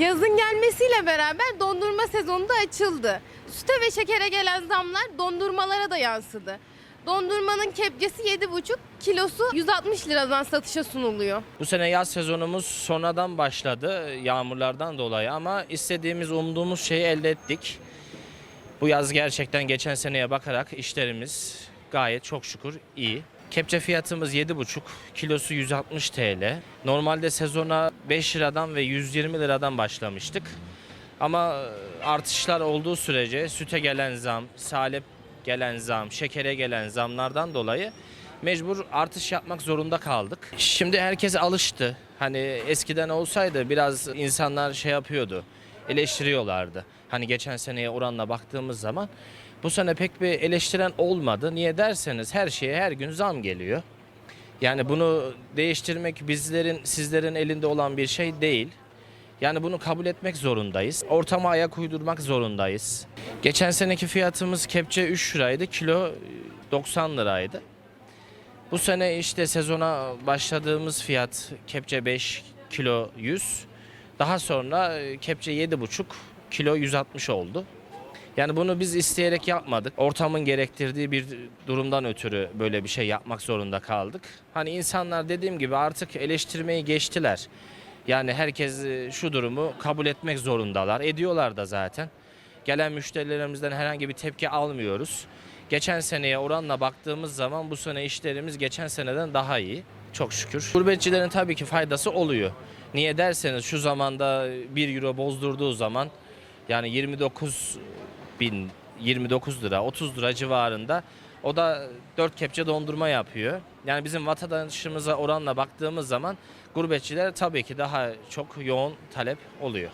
Yazın gelmesiyle beraber dondurma sezonu da açıldı. Süte ve şekere gelen zamlar dondurmalara da yansıdı. Dondurmanın kepçesi 7,5, kilosu 160 liradan satışa sunuluyor. Bu sene yaz sezonumuz sonradan başladı yağmurlardan dolayı ama istediğimiz, umduğumuz şeyi elde ettik. Bu yaz gerçekten geçen seneye bakarak işlerimiz gayet çok şükür iyi. Kepçe fiyatımız 7,5, kilosu 160 TL. Normalde sezona 5 liradan ve 120 liradan başlamıştık. Ama artışlar olduğu sürece süte gelen zam, salep gelen zam, şekere gelen zamlardan dolayı mecbur artış yapmak zorunda kaldık. Şimdi herkes alıştı. Hani eskiden olsaydı biraz insanlar şey yapıyordu, eleştiriyorlardı. Hani geçen seneye oranla baktığımız zaman bu sene pek bir eleştiren olmadı. Niye derseniz her şeye her gün zam geliyor. Yani bunu değiştirmek bizlerin, sizlerin elinde olan bir şey değil. Yani bunu kabul etmek zorundayız. Ortama ayak uydurmak zorundayız. Geçen seneki fiyatımız kepçe 3 liraydı, kilo 90 liraydı. Bu sene işte sezona başladığımız fiyat kepçe 5 kilo 100. Daha sonra e, kepçe 7,5 kilo 160 oldu. Yani bunu biz isteyerek yapmadık. Ortamın gerektirdiği bir durumdan ötürü böyle bir şey yapmak zorunda kaldık. Hani insanlar dediğim gibi artık eleştirmeyi geçtiler. Yani herkes e, şu durumu kabul etmek zorundalar. Ediyorlar da zaten. Gelen müşterilerimizden herhangi bir tepki almıyoruz. Geçen seneye oranla baktığımız zaman bu sene işlerimiz geçen seneden daha iyi. Çok şükür. Gurbetçilerin tabii ki faydası oluyor. Niye derseniz şu zamanda 1 euro bozdurduğu zaman yani 29 bin 29 lira 30 lira civarında o da 4 kepçe dondurma yapıyor. Yani bizim vatandaşımıza oranla baktığımız zaman gurbetçiler tabii ki daha çok yoğun talep oluyor.